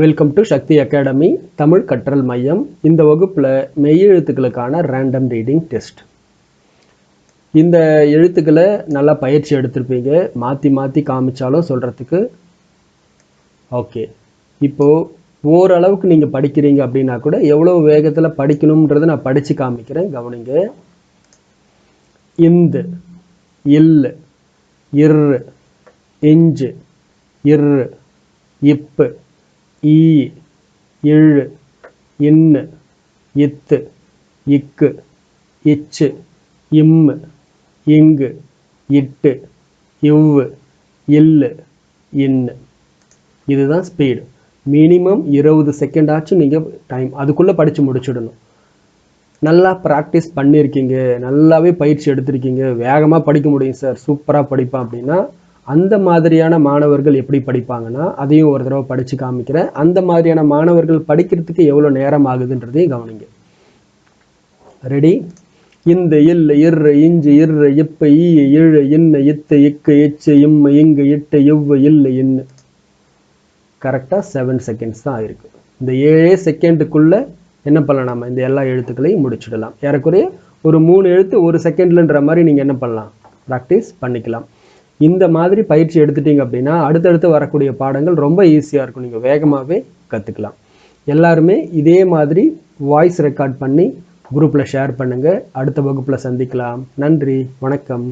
Welcome to Shakti academy Tamil கற்றல் மையம் இந்த வகுப்பில் மெய்யெழுத்துக்களுக்கான ரேண்டம் ரீடிங் டெஸ்ட் இந்த எழுத்துக்களை நல்லா பயிற்சி எடுத்திருப்பீங்க. மாற்றி மாற்றி காமிச்சாலும் சொல்கிறதுக்கு ஓகே இப்போது ஓரளவுக்கு நீங்கள் படிக்கிறீங்க அப்படின்னா கூட எவ்வளோ வேகத்தில் படிக்கணுன்றதை நான் படித்து காமிக்கிறேன். கவனிங்க. இந்து இல் இர் இஞ்சு இரு இப்பு ஈ இழு இன்னு இத்து இக்கு இச்சு இம்மு இங்கு இட்டு இவ்வு இல்லு இன்னு இதுதான் ஸ்பீடு மினிமம் இருபது செகண்ட் ஆச்சும் நீங்கள் டைம் அதுக்குள்ளே படித்து முடிச்சிடணும். நல்லா ப்ராக்டிஸ் பண்ணியிருக்கீங்க நல்லாவே பயிற்சி எடுத்திருக்கீங்க வேகமாக படிக்க முடியும் சார் சூப்பராக படிப்பேன் அப்படின்னா அந்த மாதிரியான மாணவர்கள் எப்படி படிப்பாங்கன்னா அதையும் ஒரு தடவை படித்து காமிக்கிறேன். அந்த மாதிரியான மாணவர்கள் படிக்கிறதுக்கு எவ்வளோ நேரம் ஆகுதுன்றதையும் கவனிங்க. ரெடி இந்த இல் இரு இஞ்சு இரு இப்ப ஈ இழு இன்ன இத்து இக்கு இச்சு இம்மு இங்கு இட்டு இவ்வு இல்லு இன்னு. கரெக்டாக செவன் செகண்ட்ஸ் தான் ஆயிருக்கு இந்த ஏழே செகண்டுக்குள்ளே என்ன பண்ணலாம்? நம்ம இந்த எல்லா எழுத்துக்களையும் முடிச்சிடலாம். ஏறக்குறைய ஒரு மூணு எழுத்து ஒரு செகண்ட்லன்ற மாதிரி நீங்கள் என்ன பண்ணலாம்? ப்ராக்டிஸ் பண்ணிக்கலாம். இந்த மாதிரி பயிற்சி எடுத்துட்டீங்க அப்படின்னா அடுத்தடுத்து வரக்கூடிய பாடங்கள் ரொம்ப ஈஸியாக இருக்கும். நீங்கள் வேகமாகவே கற்றுக்கலாம் எல்லாருமே இதே மாதிரி வாய்ஸ் ரெக்கார்ட் பண்ணி குரூப்பில் ஷேர் பண்ணுங்கள் அடுத்த வகுப்பில் சந்திக்கலாம். நன்றி. வணக்கம்.